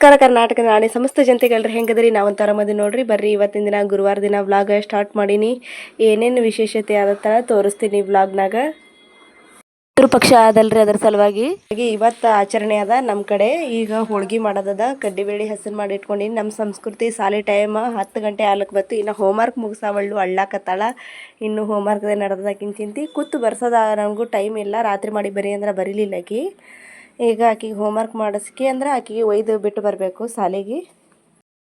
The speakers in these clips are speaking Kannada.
ನಮಸ್ಕಾರ ಕರ್ನಾಟಕ ನಾಡಿ ಸಮಸ್ತ ಜನತೆಗಳ್ರಿ, ಹೆಂಗದ್ರಿ? ನಾವಂತ ಆರಾಮದಿ ನೋಡ್ರಿ, ಬರ್ರಿ, ಇವತ್ತಿನ ದಿನ ಗುರುವಾರ ದಿನ ವ್ಲಾಗ್ ಸ್ಟಾರ್ಟ್ ಮಾಡೀನಿ. ಏನೇನು ವಿಶೇಷತೆ ಆದತ್ತ ತೋರಿಸ್ತೀನಿ ವ್ಲಾಗ್ನಾಗ ಪಕ್ಷ ಅದಲ್ರಿ ಅದರ ಸಲುವಾಗಿ. ಹಾಗೆ ಇವತ್ತು ಆಚರಣೆ ಅದ ನಮ್ಮ ಕಡೆ. ಈಗ ಹೋಳ್ಗಿ ಮಾಡೋದದ ಕಡ್ಡಿಬೇಳೆ ಹೆಸರು ಮಾಡಿ ಇಟ್ಕೊಂಡಿನಿ. ನಮ್ಮ ಸಂಸ್ಕೃತಿ ಸಾಲಿ ಟೈಮ್ ಹತ್ತು ಗಂಟೆ ಆಲಕ್ಕೆ ಬತ್ತು. ಇನ್ನು ಹೋಮ್ವರ್ಕ್ ಮುಗಿಸಾವಳ್ಳು ಅಳ್ಳಾಕತ್ತಾಳ ಇನ್ನು ಹೋಮ್ವರ್ಕ್ದೇ ನಡೆದಾಕಿನ ಚಿಂತಿ. ಕೂತು ಬರ್ಸೋದ ನನಗೂ ಟೈಮ್ ಇಲ್ಲ. ರಾತ್ರಿ ಮಾಡಿ ಬರೀ ಅಂದ್ರೆ ಬರೀಲಿಲ್ಲ ಆಕಿ. ಈಗ ಆಕಿಗೆ ಹೋಮ್ವರ್ಕ್ ಮಾಡಿಸ್ಕಿ ಅಂದ್ರೆ ಆಕಿಗೆ ಒಯ್ದು ಬಿಟ್ಟು ಬರಬೇಕು ಸಾಲಿಗೆ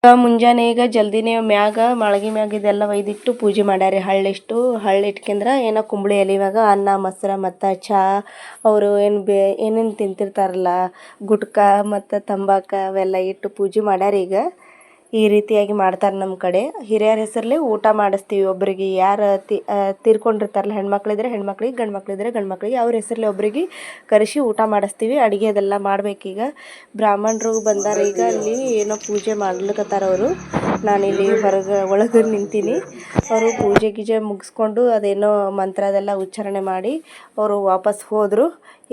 ಮುಂಜಾನೆ ಈಗ ಜಲ್ದಿನೇ ಮ್ಯಾಗ, ಮಳಗಿ ಮ್ಯಾಗ ಇದೆಲ್ಲ ಒಯ್ದಿಟ್ಟು ಪೂಜೆ ಮಾಡ್ಯಾರಿ. ಹಳ್ಳಿಷ್ಟು, ಹಳ್ಳಿ ಇಟ್ಕೆಂದ್ರೆ ಏನೋ ಕುಂಬಳಿ ಇವಾಗ ಅನ್ನ, ಮೊಸರ ಮತ್ತು ಚಹಾ ಅವರು ಏನು ಬೇ, ಏನೇನು ತಿಂತಿರ್ತಾರಲ್ಲ, ಗುಟ್ಕ ಮತ್ತು ತಂಬಾಕು ಅವೆಲ್ಲ ಇಟ್ಟು ಪೂಜೆ ಮಾಡ್ಯಾರ ಈಗ. ಈ ರೀತಿಯಾಗಿ ಮಾಡ್ತಾರೆ ನಮ್ಮ ಕಡೆ. ಹಿರಿಯರ ಹೆಸರಲ್ಲಿ ಊಟ ಮಾಡಿಸ್ತೀವಿ ಒಬ್ಬರಿಗೆ ಯಾರು ತೀರ್ಕೊಂಡಿರ್ತಾರಲ್ಲ ಹೆಣ್ಮಕ್ಳಿದ್ರೆ ಹೆಣ್ಮಕ್ಳಿಗೆ ಗಂಡು ಮಕ್ಳಿದ್ರೆ ಗಂಡು ಮಕ್ಳಿಗೆ ಅವ್ರ ಹೆಸರಲ್ಲಿ ಒಬ್ಬರಿಗೆ ಕರೆಸಿ ಊಟ ಮಾಡಿಸ್ತೀವಿ. ಅಡುಗೆ ಅದೆಲ್ಲ ಮಾಡಬೇಕೀಗ. ಬ್ರಾಹ್ಮಣರು ಬಂದಾರ ಈಗ ಅಲ್ಲಿ ಏನೋ ಪೂಜೆ ಮಾಡ್ಲಿಕ್ಕತ್ತಾರ ಅವರು. ನಾನಿಲ್ಲಿ ಹೊರಗೆ ಒಳಗೆ ನಿಂತೀನಿ. ಅವರು ಪೂಜೆ ಗೀಜೆ ಮುಗಿಸ್ಕೊಂಡು ಅದೇನೋ ಮಂತ್ರ ಅದೆಲ್ಲ ಉಚ್ಚಾರಣೆ ಮಾಡಿ ಅವರು ವಾಪಸ್ ಹೋದರು.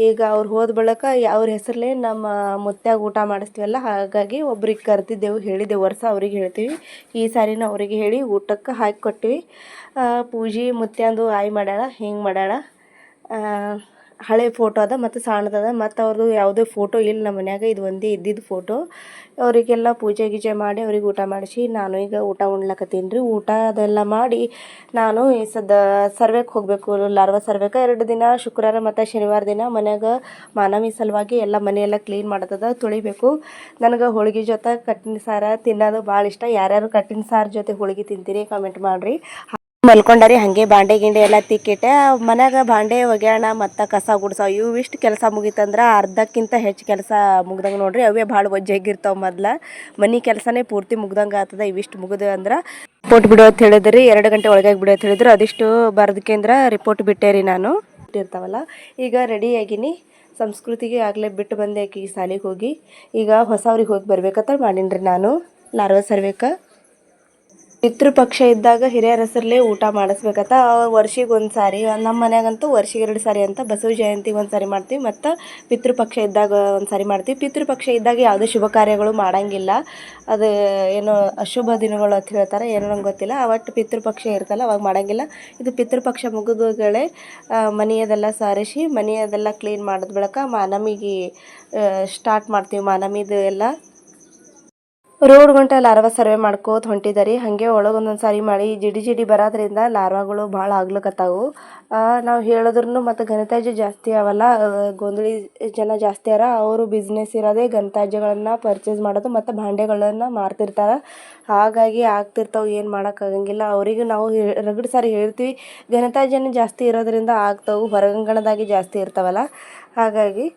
ಈಗ ಅವ್ರು ಹೋದ ಬಳಿಕ ಅವ್ರ ಹೆಸರಲ್ಲೇ ನಮ್ಮ ಮುತ್ಯಾಗ ಊಟ ಮಾಡಿಸ್ತೀವಲ್ಲ, ಹಾಗಾಗಿ ಒಬ್ರಿಗೆ ಕರೆದಿದ್ದೆವು, ಹೇಳಿದ್ದೆವು, ವರ್ಷ ಅವ್ರಿಗೆ ಹೇಳ್ತೀವಿ. ಈ ಸಾರಿನ ಅವ್ರಿಗೆ ಹೇಳಿ ಊಟಕ್ಕೆ ಹಾಕಿ ಕೊಟ್ಟಿವಿ ಪೂಜೆ ಮುತ್ಯಾಂದು ಆಯ್ ಮಾಡ್ಯಾಳ, ಹಿಂಗೆ ಮಾಡ್ಯಾಳ. ಹಳೆ ಫೋಟೋ ಅದ, ಮತ್ತು ಸಣ್ಣದದ ಮತ್ತು ಅವ್ರದ್ದು ಯಾವುದೇ ಫೋಟೋ ಇಲ್ಲ ನಮ್ಮ ಮನ್ಯಾಗ, ಇದು ಒಂದೇ ಇದ್ದಿದ್ದು ಫೋಟೋ ಅವರಿಗೆಲ್ಲ ಪೂಜೆ ಗೀಜೆ ಮಾಡಿ ಅವ್ರಿಗೆ ಊಟ ಮಾಡಿಸಿ, ನಾನು ಈಗ ಊಟ ಉಣ್ಲಕತ್ತೀನಿ ರೀ. ಊಟ ಅದೆಲ್ಲ ಮಾಡಿ ನಾನು ಈ ಸದ ಸರ್ವೆಗೆ ಹೋಗಬೇಕು, ಲಾರ್ವ ಸರ್ವೆಗೆ ಎರಡು ದಿನ, ಶುಕ್ರವಾರ ಮತ್ತು ಶನಿವಾರ ದಿನ ಮನ್ಯಾಗ ಮಾನವಿ ಸಲುವಾಗಿ ಎಲ್ಲ ಮನೆಯೆಲ್ಲ ಕ್ಲೀನ್ ಮಾಡೋದದ ತೊಳಿಬೇಕು. ನನಗೆ ಹೋಳಿಗೆ ಜೊತೆ ಕಟ್ಟಿನ ಸಾರ ತಿನ್ನೋದು ಭಾಳ ಇಷ್ಟ. ಯಾರ್ಯಾರು ಕಟ್ಟಿನ ಸಾರು ಜೊತೆ ಹೋಳಿಗೆ ತಿಂತೀರಿ ಕಮೆಂಟ್ ಮಾಡಿರಿ. ಮಲ್ಕೊಂಡಾರಿ, ಹಾಗೆ ಬಾಂಡೆ ಗಿಂಡೆ ಎಲ್ಲ ತಿಕ್ಕಿಟ್ಟೆ. ಮನ್ಯಾಗ ಬಾಂಡೆ, ಒಗ್ಯಾಣ, ಮತ್ತು ಕಸ ಗುಡ್ಸೋ. ಇವು ಇಷ್ಟು ಕೆಲಸ ಮುಗೀತಂದ್ರೆ ಅರ್ಧಕ್ಕಿಂತ ಹೆಚ್ಚು ಕೆಲಸ ಮುಗ್ದಂಗೆ ನೋಡ್ರಿ. ಅವೇ ಭಾಳ ಒಜ್ಜಾಗಿರ್ತಾವೆ ಮೊದ್ಲು. ಮನೆ ಕೆಲಸನೇ ಪೂರ್ತಿ ಮುಗ್ದಂಗೆ ಆಗ್ತದ ಇವಿಷ್ಟು ಮುಗಿದು ಅಂದ್ರೆ ರಿಪೋರ್ಟ್ ಬಿಡು ಅಂತ ಹೇಳಿದ್ರಿ. ಎರಡು ಗಂಟೆ ಒಳಗಾಗಿ ಬಿಡು ಅಂತ ಹೇಳಿದ್ರು. ಅದಿಷ್ಟು ಬರೆದಕ್ಕೇಂದ್ರ ರಿಪೋರ್ಟ್ ಬಿಟ್ಟೆ ರೀ ನಾನು. ಇರ್ತಾವಲ್ಲ ಈಗ ರೆಡಿಯಾಗಿನಿ ಸಂಸ್ಕೃತಿಗೆ ಆಗಲೇ ಬಿಟ್ಟು ಬಂದೆ ಆಕಿಗೆ ಶಾಲೆಗೆ ಹೋಗಿ. ಈಗ ಹೊಸವ್ರಿಗೆ ಹೋಗಿ ಬರ್ಬೇಕಂತ ಮಾಡೀನಿ ರೀ ನಾನು. ಲಾರ್ವ ಸರ್ವೇಕ. ಪಿತೃಪಕ್ಷ ಇದ್ದಾಗ ಹಿರಿಯರ ಹೆಸರಲ್ಲೇ ಊಟ ಮಾಡಿಸ್ಬೇಕತ್ತ ವರ್ಷಿಗೆ ಒಂದು ಸಾರಿ ನಮ್ಮ ಮನೆಯಾಗಂತೂ ವರ್ಷಿಗೆ ಎರಡು ಸಾರಿ ಅಂತ ಬಸವ ಜಯಂತಿಗೆ ಒಂದು ಸಾರಿ ಮಾಡ್ತೀವಿ, ಮತ್ತು ಪಿತೃಪಕ್ಷ ಇದ್ದಾಗ ಒಂದು ಸಾರಿ ಮಾಡ್ತೀವಿ. ಪಿತೃಪಕ್ಷ ಇದ್ದಾಗ ಯಾವುದೇ ಶುಭ ಕಾರ್ಯಗಳು ಮಾಡೋಂಗಿಲ್ಲ. ಅದು ಏನು ಅಶುಭ ದಿನಗಳು ಅಂತ ಹೇಳ್ತಾರೆ, ಏನೋ ನಂಗೆ ಗೊತ್ತಿಲ್ಲ ಅವತ್ತು ಪಿತೃಪಕ್ಷ ಇರ್ತಲ್ಲ ಅವಾಗ ಮಾಡೋಂಗಿಲ್ಲ. ಇದು ಪಿತೃಪಕ್ಷ ಮುಗಿದುಗಳೇ ಮನೆಯದೆಲ್ಲ ಸಾರಿಸಿ, ಮನೆಯದೆಲ್ಲ ಕ್ಲೀನ್ ಮಾಡಿದ ಬಳಿಕ ಮಾನಮಿಗೆ ಸ್ಟಾರ್ಟ್ ಮಾಡ್ತೀವಿ ಮಾನಮಿದು ಎಲ್ಲ. ರೋಡ್ ಗಂಟೆ ಲಾರ್ವಾ ಸರ್ವೆ ಮಾಡ್ಕೋತ ಹೊಂಟಿದ್ದಾರೆ ಹಾಗೆ ಒಳಗೆ ಒಂದೊಂದು ಸಾರಿ ಮಳೆ ಜಿಡಿ ಜಿಡಿ ಬರೋದ್ರಿಂದ ಲಾರ್ವಾಗಳು ಭಾಳ ಆಗ್ಲಿಕತ್ತಾವು. ನಾವು ಹೇಳಿದ್ರು ಮತ್ತು ಘನತ್ಯಾಜ್ಯ ಜಾಸ್ತಿ ಅವಲ್ಲ ಗೊಂದಳಿ ಜನ ಜಾಸ್ತಿ ಅರ, ಅವರು ಬಿಸ್ನೆಸ್ ಇರೋದೇ ಘನತ್ಯಾಜ್ಯಗಳನ್ನು ಪರ್ಚೇಸ್ ಮಾಡೋದು ಮತ್ತು ಭಾಂಡೆಗಳನ್ನು ಮಾರ್ತಿರ್ತಾರೆ. ಹಾಗಾಗಿ ಆಗ್ತಿರ್ತಾವೆ, ಏನು ಮಾಡೋಕ್ಕಾಗಂಗಿಲ್ಲ ಅವರಿಗೆ ನಾವು ರಗಡ್ ಸಾರಿ ಹೇಳ್ತೀವಿ, ಘನತ್ಯಾಜ್ಯನ ಜಾಸ್ತಿ ಇರೋದ್ರಿಂದ ಆಗ್ತಾವೆ ಹೊರಾಂಗಣದಾಗೆ ಜಾಸ್ತಿ ಇರ್ತಾವಲ್ಲ. ಹಾಗಾಗಿ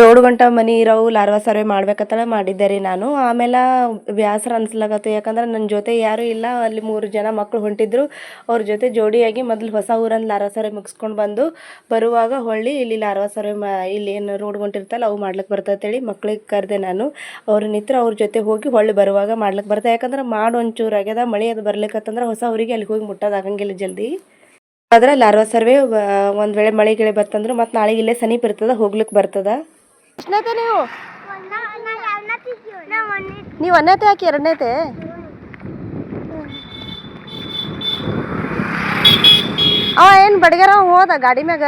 ರೋಡ್ ಗಂಟ ಮನಿ ಇರೋವು ಲಾರ್ವಾ ಸರ್ವೆ ಮಾಡ್ಬೇಕಂತ ಮಾಡಿದ್ದೆ ರೀ ನಾನು. ಆಮೇಲೆ ವ್ಯಾಸರ ಅನ್ಸ್ಲಾಗತ್ತು, ಯಾಕಂದ್ರೆ ನನ್ನ ಜೊತೆ ಯಾರೂ ಇಲ್ಲ. ಅಲ್ಲಿ ಮೂರು ಜನ ಮಕ್ಕಳು ಹೊಂಟಿದ್ರು. ಅವ್ರ ಜೊತೆ ಜೋಡಿಯಾಗಿ ಮೊದಲು ಹೊಸ ಊರನ್ನು ಲಾರ್ವಾ ಸರ್ವೆ ಮುಗಿಸ್ಕೊಂಡು ಬಂದು, ಬರುವಾಗ ಹೊಳ್ಳಿ ಇಲ್ಲಿ ಲಾರ್ವಾ ಸರ್ವೆ ಇಲ್ಲಿ ಏನು ರೋಡ್ ಹೊಂಟಿರ್ತಲ್ಲ ಅವು ಮಾಡ್ಲಿಕ್ಕೆ ಬರ್ತೈತೇಳಿ ಮಕ್ಳಿಗೆ ಕರೆದೆ ನಾನು. ಅವ್ರ ನಿತ್ರ ಅವ್ರ ಜೊತೆ ಹೋಗಿ ಹೊಳ್ಳಿ ಬರುವಾಗ ಮಾಡ್ಲಿಕ್ಕೆ ಬರ್ತಾ ಯಾಕಂದ್ರೆ ಮಾಡಿ ಒಂಚೂರು ಆಗ್ಯದ, ಮಳೆ ಅದು ಬರ್ಲಿಕ್ಕತ್ತಂದ್ರೆ ಹೊಸ ಊರಿಗೆ ಅಲ್ಲಿ ಹೋಗಿ ಮುಟ್ಟೋದಾಗಂಗಿಲ್ಲ ಜಲ್ದಿ. ಆದ್ರೆ ಲಾರ್ವಾ ಸರ್ವೆ ಒಂದು ವೇಳೆ ಮಳೆ ಗಿಳೆ ಬರ್ತಂದ್ರೆ ಮತ್ತು ನಾಳೆಗೆ ಇಲ್ಲೇ ಸಮೀಪ ಇರ್ತದ ಹೋಗ್ಲಿಕ್ಕೆ ಬರ್ತದ. ಎಷ್ಟನೇತೆ ನೀವು ನೀವು ಒಂದನೇತೆ ಹಾಕಿ ಎರಡನೇತೆ? ಅವ ಏನು ಬಡಿಗಾರ ಹೋದ ಗಾಡಿ ಮ್ಯಾಗ?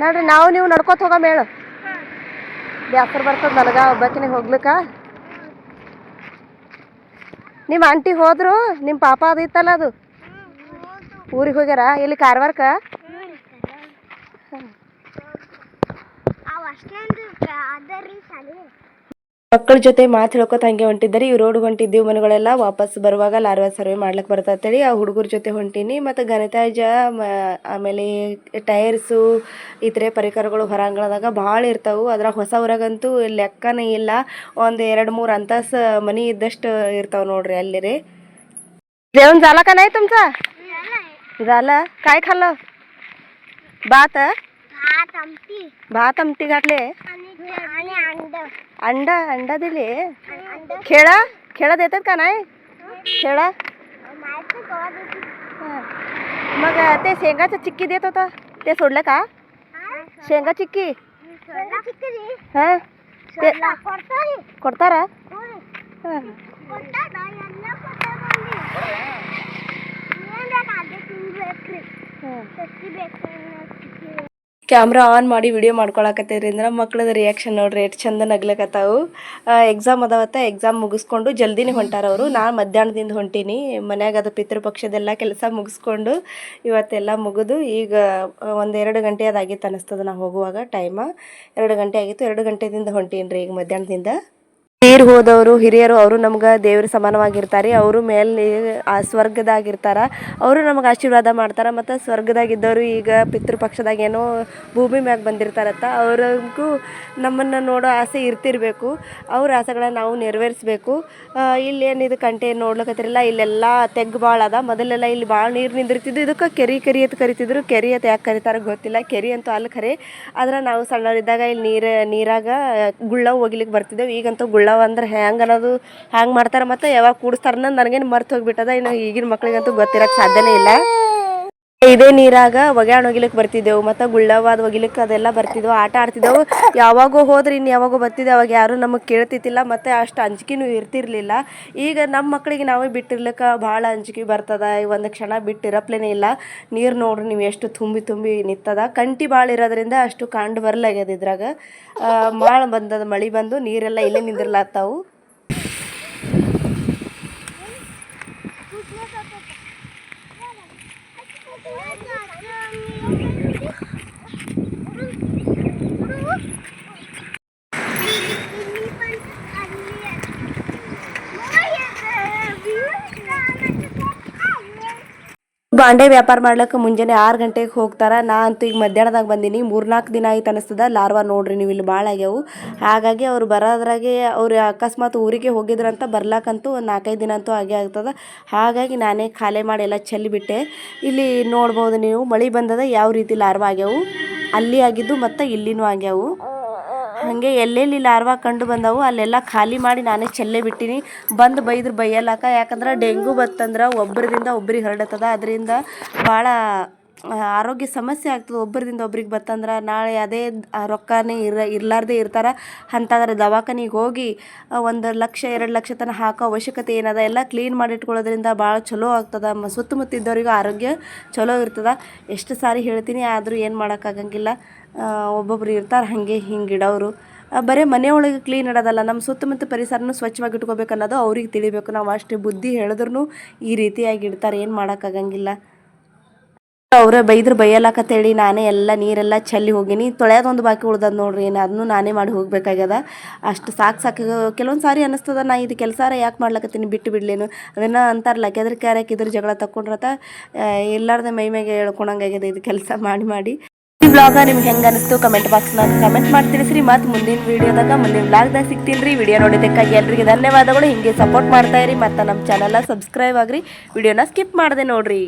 ನೋಡ್ರಿ ನಾವು ನೀವು ನಡ್ಕೋತ ಹೋಗೋ ಮೇಳು ಬ್ಯಾಸರ್ ಬರ್ತದ ನನಗ ಒಬ್ಬಾಕಿನೇ ಹೋಗ್ಲಿಕ್ಕ. ನಿಮ್ಮ ಆಂಟಿ ಹೋದ್ರು ನಿಮ್ಮ ಪಾಪ ಅದು ಇತ್ತಲ್ಲ ಅದು. ಊರಿಗೆ ಹೋಗ್ಯಾರ? ಇಲ್ಲಿ ಕಾರವಾರಕ್ಕ ಮಕ್ಕಳ ಜೊತೆ ಮಾತು ಹೇಳ್ಕೊತ ಹಂಗೆ ಹೊಂಟಿದ್ದಾರೆ. ಈ ರೋಡ್ ಹೊಂಟಿದ್ದೀವಿ ಮನೆಗಳೆಲ್ಲ ವಾಪಸ್ ಬರುವಾಗ ಲಾರ್ವ ಸರ್ವೆ ಮಾಡ್ಲಕ್ಕೆ ಬರ್ತೇಳಿ ಆ ಹುಡುಗರ ಜೊತೆ ಹೊಂಟೀನಿ. ಮತ್ತು ಗಣಿತಾಜ ಆಮೇಲೆ ಟೈರ್ಸು ಇತರೆ ಪರಿಕರಗಳು ಹೊರಾಂಗಣದಾಗ ಭಾಳ ಇರ್ತಾವೆ. ಅದ್ರಾಗ ಹೊಸ ಊರಾಗಂತೂ ಲೆಕ್ಕನೇ ಇಲ್ಲ. ಒಂದು ಎರಡು ಮೂರು ಅಂತಸ್ ಮನಿ ಇದ್ದಷ್ಟು ಇರ್ತಾವೆ ನೋಡ್ರಿ ಅಲ್ಲಿ ರೀ ದೇವನ್ ಜಾಲಕನ झालं? काय खाल्लं? भात भात आमटी. घातले. अंडा. अंडा दिले. खेळा? खेळा देतात का नाही? खेळा? मग ते शेंगाचं चिक्की देत होता. ते सोडलं का? शेंगा चिक्की? हा? ते कोडतारा ಕ್ಯಾಮ್ರಾ ಆನ್ ಮಾಡಿ ವಿಡಿಯೋ ಮಾಡ್ಕೊಳಕತ್ತೀರಿ ಅಂದ್ರೆ ಮಕ್ಳದ ರಿಯಾಕ್ಷನ್ ನೋಡ್ರಿ ಎಷ್ಟು ಚಂದ ನಗ್ಲಕತ್ತಾವು. ಎಕ್ಸಾಮ್ ಅದಾವತ್ತ ಎಕ್ಸಾಮ್ ಮುಗಿಸ್ಕೊಂಡು ಜಲ್ದಿನೇ ಹೊಂಟಾರ ಅವರು. ನಾನು ಮಧ್ಯಾಹ್ನದಿಂದ ಹೊಂಟೀನಿ. ಮನ್ಯಾಗ ಅದು ಪಿತೃಪಕ್ಷದೆಲ್ಲ ಕೆಲಸ ಮುಗಿಸ್ಕೊಂಡು ಇವತ್ತೆಲ್ಲ ಮುಗಿದು. ಈಗ ಒಂದೆರಡು ಗಂಟೆ ಅದಾಗಿತ್ತು ಅನ್ನಿಸ್ತದೆ ನಾ ಹೋಗುವಾಗ ಟೈಮ ಎರಡು ಗಂಟೆ ಆಗಿತ್ತು, ಎರಡು ಗಂಟೆದಿಂದ ಹೊಂಟೀನಿ ರೀ ಈಗ ಮಧ್ಯಾಹ್ನದಿಂದ. ತೀರ್ ಹೋದವರು, ಹಿರಿಯರು ಅವರು ನಮ್ಗೆ ದೇವ್ರ ಸಮಾನವಾಗಿರ್ತಾರೆ. ಅವರು ಮೇಲೆ ಆ ಸ್ವರ್ಗದಾಗಿರ್ತಾರ. ಅವರು ನಮಗೆ ಆಶೀರ್ವಾದ ಮಾಡ್ತಾರೆ. ಮತ್ತು ಸ್ವರ್ಗದಾಗಿದ್ದವರು ಈಗ ಪಿತೃಪಕ್ಷದಾಗ ಏನೋ ಭೂಮಿ ಮ್ಯಾಗ ಬಂದಿರ್ತಾರತ್ತ. ಅವ್ರಿಗೂ ನಮ್ಮನ್ನು ನೋಡೋ ಆಸೆ ಇರ್ತಿರ್ಬೇಕು. ಅವ್ರ ಆಸೆಗಳನ್ನ ನಾವು ನೆರವೇರಿಸ್ಬೇಕು. ಇಲ್ಲೇನು ಇದು ಕಂಟೆ ನೋಡ್ಲಕತ್ತಿರಲ್ಲ. ಇಲ್ಲೆಲ್ಲ ತೆಗ್ಗು ಭಾಳ ಅದ. ಮೊದಲೆಲ್ಲ ಇಲ್ಲಿ ಭಾಳ ನೀರು ನಿಂದಿರ್ತಿದ್ದು ಇದಕ್ಕೆ ಕೆರಿ ಕೆರಿ ಅಂತ ಕರಿತಿದ್ರು. ಕೆರೆ ಅಂತ ಯಾಕೆ ಕರಿತಾರೆ ಗೊತ್ತಿಲ್ಲ. ಕೆರಿ ಅಂತೂ ಅಲ್ಲಿ ಖರೆ. ಆದ್ರೆ ನಾವು ಸಣ್ಣವರಿದ್ದಾಗ ಇಲ್ಲಿ ನೀರು, ನೀರಾಗ ಗುಳ್ಳ ಹೋಗ್ಲಿಕ್ಕೆ ಬರ್ತಿದ್ದೇವೆ. ಈಗಂತೂ ಗುಳ್ಳವ ಅಂದ್ರೆ ಹೆಂಗೆ ಅನ್ನೋದು ಹ್ಯಾಂಗೆ ಮಾಡ್ತಾರೆ ಮತ್ತು ಯಾವಾಗ ಕೂಡಿಸ್ತಾರ ನನಗೇನು ಮರ್ತು ಹೋಗ್ಬಿಟ್ಟದ. ಇನ್ನು ಈಗಿನ ಮಕ್ಳಿಗಂತೂ ಗೊತ್ತಿರೋಕ್ಕೆ ಸಾಧ್ಯನೇ ಇಲ್ಲ. ಇದೇ ನೀರಾಗ ಒಗ್ಯಾಣ ಒಗಿಲಿಕ್ಕೆ ಬರ್ತಿದ್ದೆವು, ಮತ್ತು ಗುಳ್ಳವಾದ ಒಗಿಲಿಕ್ಕೆ ಅದೆಲ್ಲ ಬರ್ತಿದ್ದೆವು, ಆಟ ಆಡ್ತಿದ್ದೆವು. ಯಾವಾಗೋ ಹೋದ್ರೆ ಇನ್ನು ಯಾವಾಗೋ ಬರ್ತಿದ್ದೆ, ಅವಾಗ ಯಾರೂ ನಮಗೆ ಕೇಳ್ತಿತ್ತಿಲ್ಲ, ಮತ್ತು ಅಷ್ಟು ಅಂಜಿಕೆನೂ ಇರ್ತಿರಲಿಲ್ಲ. ಈಗ ನಮ್ಮ ಮಕ್ಕಳಿಗೆ ನಾವೇ ಬಿಟ್ಟಿರ್ಲಿಕ್ಕೆ ಭಾಳ ಅಂಜಿಕೆ ಬರ್ತದ ಒಂದು ಕ್ಷಣ ಬಿಟ್ಟಿರಪ್ಲೇನೇ ಇಲ್ಲ. ನೀರು ನೋಡ್ರಿ ನೀವು ಎಷ್ಟು ತುಂಬಿ ತುಂಬಿ ನಿತ್ತದ. ಕಂಟಿ ಭಾಳ ಇರೋದ್ರಿಂದ ಅಷ್ಟು ಕಂಡು ಬರಲಾಗ್ಯದ ಇದ್ರಾಗ. ಭಾಳ ಬಂದದ, ಮಳೆ ಬಂದು ನೀರೆಲ್ಲ ಇಲ್ಲೇ ನಿಂದಿರ್ಲಾತ್ತಾವು. ಬಾಂಡೆ ವ್ಯಾಪಾರ ಮಾಡ್ಲಿಕ್ಕೆ ಮುಂಜಾನೆ ಆರು ಗಂಟೆಗೆ ಹೋಗ್ತಾರ. ನಾ ಅಂತೂ ಈಗ ಮಧ್ಯಾಹ್ನದಾಗ ಬಂದೀನಿ. ಮೂರ್ನಾಲ್ಕು ದಿನ ಆಯ್ತು ಅನಿಸ್ತದ. ಲಾರ್ವಾ ನೋಡ್ರಿ ನೀವು ಇಲ್ಲಿ ಭಾಳ ಆಗ್ಯಾವು. ಹಾಗಾಗಿ ಅವ್ರು ಬರೋದ್ರಾಗೆ ಅವ್ರು ಅಕಸ್ಮಾತ್ ಊರಿಗೆ ಹೋಗಿದ್ರಂತ ಬರ್ಲಾಕಂತೂ ಒಂದು ನಾಲ್ಕೈದು ದಿನ ಅಂತೂ ಆಗೇ ಆಗ್ತದ. ಹಾಗಾಗಿ ನಾನೇ ಖಾಲಿ ಮಾಡಿ ಎಲ್ಲ ಚೆಲ್ಲಿಬಿಟ್ಟೆ. ಇಲ್ಲಿ ನೋಡ್ಬೋದು ನೀವು ಮಳೆ ಬಂದದ, ಯಾವ ರೀತಿ ಲಾರ್ವಾ ಆಗ್ಯಾವು? ಅಲ್ಲಿ ಆಗಿದ್ದು ಮತ್ತು ಇಲ್ಲಿನೂ ಆಗ್ಯಾವು. ಹಾಗೆ ಎಲ್ಲೆಲ್ಲಿ ಲಾರ್ವಾ ಕಂಡು ಬಂದವು ಅಲ್ಲೆಲ್ಲ ಖಾಲಿ ಮಾಡಿ ನಾನೇ ಚೆಲ್ಲೇ ಬಿಟ್ಟಿನಿ. ಬಂದು ಬೈದ್ರೆ ಬೈಯಲಾಕ ಯಾಕಂದ್ರೆ ಡೆಂಗೂ ಬತ್ತಂದ್ರೆ ಒಬ್ರದಿಂದ ಒಬ್ರಿಗೆ ಹರಡತ್ತದ. ಅದರಿಂದ ಭಾಳ ಆರೋಗ್ಯ ಸಮಸ್ಯೆ ಆಗ್ತದೆ. ಒಬ್ಬರಿಂದ ಒಬ್ರಿಗೆ ಬತ್ತಂದ್ರೆ ನಾಳೆ ಅದೇ ರೊಕ್ಕನೇ ಇರ, ಇರ್ಲಾರ್ದೆ ಇರ್ತಾರೆ. ಅಂಥದ್ರೆ ದವಾಖಾನಿಗೆ ಹೋಗಿ ಒಂದು ಲಕ್ಷ, ಎರಡು ಲಕ್ಷ ತನಕ ಹಾಕೋ ಅವಶ್ಯಕತೆ ಏನದ? ಎಲ್ಲ ಕ್ಲೀನ್ ಮಾಡಿ ಇಟ್ಕೊಳ್ಳೋದ್ರಿಂದ ಭಾಳ ಚಲೋ ಆಗ್ತದೆ. ಮ ಸುತ್ತಮುತ್ತ ಇದ್ದವ್ರಿಗೂ ಆರೋಗ್ಯ ಚಲೋ ಇರ್ತದೆ. ಎಷ್ಟು ಸಾರಿ ಹೇಳ್ತೀನಿ, ಆದರೂ ಏನು ಮಾಡೋಕ್ಕಾಗಂಗಿಲ್ಲ. ಒಬ್ಬೊಬ್ರು ಇರ್ತಾರೆ, ಹಾಗೆ ಹಿಂಗೆ ಇಡೋರು ಬರೀ ಮನೆಯೊಳಗೆ ಕ್ಲೀನ್ ಇಡೋದಲ್ಲ ನಮ್ಮ ಸುತ್ತಮುತ್ತ ಪರಿಸರನೂ ಸ್ವಚ್ಛವಾಗಿ ಇಟ್ಕೋಬೇಕು ಅನ್ನೋದು ಅವ್ರಿಗೆ ತಿಳಿಬೇಕು. ನಾವು ಅಷ್ಟೇ ಬುದ್ಧಿ ಹೇಳಿದ್ರು ಈ ರೀತಿಯಾಗಿ ಇಡ್ತಾರೆ, ಏನು ಮಾಡೋಕ್ಕಾಗಂಗಿಲ್ಲ. ಅವರೇ ಬೈಯಲಾಕತ್ತ ಬೈಯಲಾಕತ್ತೇಳಿ, ನಾನೇ ಎಲ್ಲ ನೀರೆಲ್ಲ ಚೆಲ್ಲಿ ಹೋಗಿನಿ. ತೊಳೆಯೋದೊಂದು ಬಾಕಿ ಉಳ್ದದ ನೋಡ್ರಿ, ಏನು ಅದನ್ನು ನಾನೇ ಮಾಡಿ ಹೋಗ್ಬೇಕಾಗ್ಯದ. ಅಷ್ಟು ಸಾಕು ಸಾಕು, ಕೆಲವೊಂದು ಸಾರಿ ಅನ್ನಿಸ್ತದ ನಾ ಇದು ಕೆಲಸಾರ ಯಾಕೆ ಮಾಡ್ಲಕತ್ತೀನಿ, ಬಿಟ್ಟು ಬಿಡ್ಲೇನು. ಅದನ್ನು ಅಂತಾರಲ್ಲ ಕೆದ್ರ ಕ್ಯಾರಕ್ಕೆ ಇದ್ರ ಜಗಳ ತಕೊಂಡ್ರತ ಎಲ್ಲಾರ್ದ ಮೈ ಮ್ಯಾಗೆ ಹೇಳ್ಕೊಳಂಗಾಗ್ಯದ ಇದು ಕೆಲಸ ಮಾಡಿ ಮಾಡಿ. ಈ ಬ್ಲಾಗ ನಿಮ್ಗೆ ಹೆಂಗೆ ಅನಿಸ್ತು ಕಮೆಂಟ್ ಬಾಕ್ಸ್ನಾಗ ಕಮೆಂಟ್ ಮಾಡಿ ತಿಳಿಸ್ರಿ. ಮತ್ತು ಮುಂದಿನ ವೀಡಿಯೋದಾಗ ಮುಂದಿನ ಬ್ಲಾಗ್ದಾಗ ಸಿಗ್ತೀನಿ ರೀ ವಿಡಿಯೋ ನೋಡಿದ್ದಕ್ಕಾಗಿ ಎಲ್ರಿಗೆ ಧನ್ಯವಾದಗಳು. ಹಿಂಗೆ ಸಪೋರ್ಟ್ ಮಾಡ್ತಾ ಇರಿ. ಮತ್ತು ನಮ್ಮ ಚಾನಲ್ನ ಸಬ್ಸ್ಕ್ರೈಬ್ ಆಗ್ರಿ. ವಿಡಿಯೋನ ಸ್ಕಿಪ್ ಮಾಡಿದೆ ನೋಡ್ರಿ.